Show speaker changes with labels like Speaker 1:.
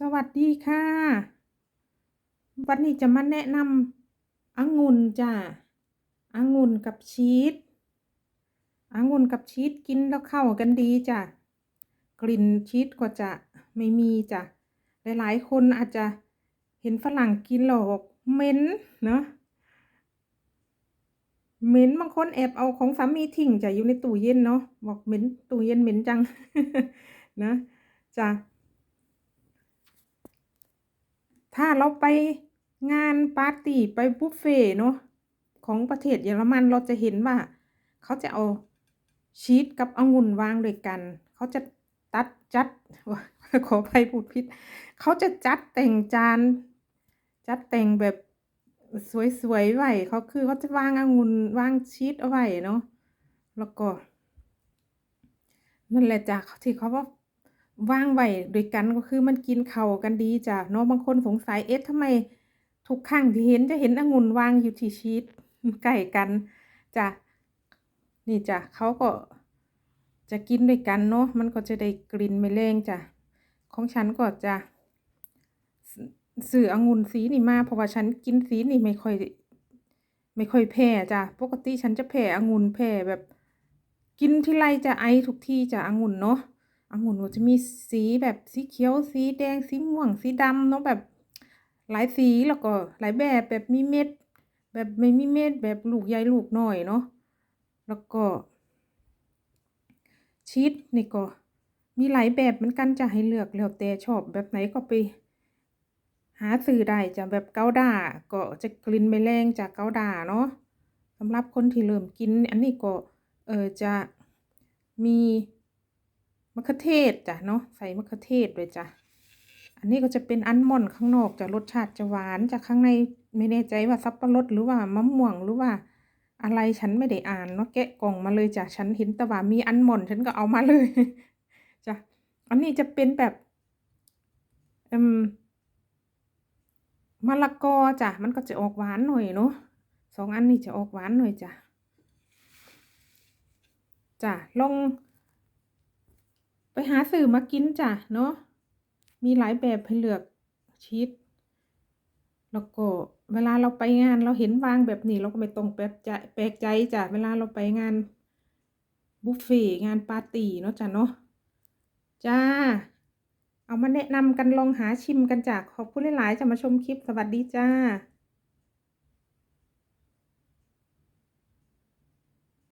Speaker 1: สวัสดีค่ะ วันนี้จะมาแนะนำองุ่นจ้ะองุ่นกับชีสองุ่นกับชีสกินแล้วเข้ากันดีจ้ะ กลิ่นชีสก็จะไม่มีจ้ะ หลายๆ คนอาจจะเห็นฝรั่งกินแล้วบอกเหม็นเนาะเหม็นบางคนแอบเอาของสามีทิ้งจ้ะอยู่ในตู้เย็นเนาะบอกเหม็นตู้เย็นเหม็นจังนะจ้ะ ถ้าเราไปงานปาร์ตี้ไปบุฟเฟ่เนาะของประเทศเยอรมันเราจะเห็นว่า เขาจะเอาชีสกับองุ่นวางด้วยกัน เขาจะตัดจัดขออภัยพูดผิด เขาจะจัดแต่งจาน จัดแต่งแบบสวยๆไว้เขาคือเขาจะวางองุ่นวางชีสเอาไว้เนาะแล้วก็นั่นแหละจ้ะที่เขาว่า ว่างไว้ด้วยกันก็คือมันกินเข้ากันดีจ้ะเนาะบางคนสงสัยเอ๊ะทำไมทุกครั้งที่เห็นจะเห็นองุ่นวางอยู่ที่ชีสใกล้กันจ้ะนี่จ้ะเขาก็จะกินด้วยกันเนาะมันก็จะได้กลิ่นไม่แรงจ้ะของฉันก็จะซื้อองุ่นสีนี่มาเพราะว่าฉันกินสีนี่ไม่ค่อย ไม่ค่อยแพ้จ้ะปกติฉันจะแพ้องุ่นแพ้แบบ กินที่ไรจะไอทุกที่จ้ะองุ่นเนาะ องุ่นมันจะมีสีแบบสีเขียวสีแดงสีม่วงสีดำเนาะแบบหลายสีแล้วก็หลายแบบแบบมีเม็ด แบบไม่มีเม็ดแบบลูกใหญ่ลูกน้อยเนาะแล้วก็ ชีสนี่ก็มีหลายแบบเหมือนกันจะให้เลือกแล้วแต่ชอบแบบไหนก็ไป หาซื้อได้จะแบบเกาด้าก็จะกลิ่นไม่แรงจากเกาด้าเนาะสำหรับคนที่เริ่มกิน อันนี้ก็เออจะมี มะเขือเทศจ้ะเนาะใส่มะเขือเทศด้วยจ้ะอันนี้ก็จะเป็นอัลมอนข้างนอกจะรสชาติจะหวานจากข้างในไม่แน่ใจว่าสับปะรดหรือว่ามะม่วงหรือว่า อะไรฉันไม่ได้อ่านเนาะแกะกล่องมาเลยจ้ะฉันเห็นแต่ว่ามีอัลมอนฉันก็เอามาเลยจ้ะอันนี้จะเป็นแบบอืมมะละกอจ้ะมันก็จะออกหวานหน่อยเนาะสองอันนี้จะออกหวานหน่อยจ้ะจ้ะลอง หาสื่อมากินจ้ะเนาะมีหลายแบบให้เลือกชีสแล้วก็เวลาเราไปงานเราเห็นวางแบบนี้เราก็ไม่ต้องแปลกใจแปลกใจจ้ะเวลาเราไปงานบุฟเฟ่งานปาร์ตี้เนาะจ้ะเนาะจ้า เอามาแนะนำกันลองหาชิมกันจ้ะขอบคุณหลายๆจะมาชมคลิปสวัสดีจ้า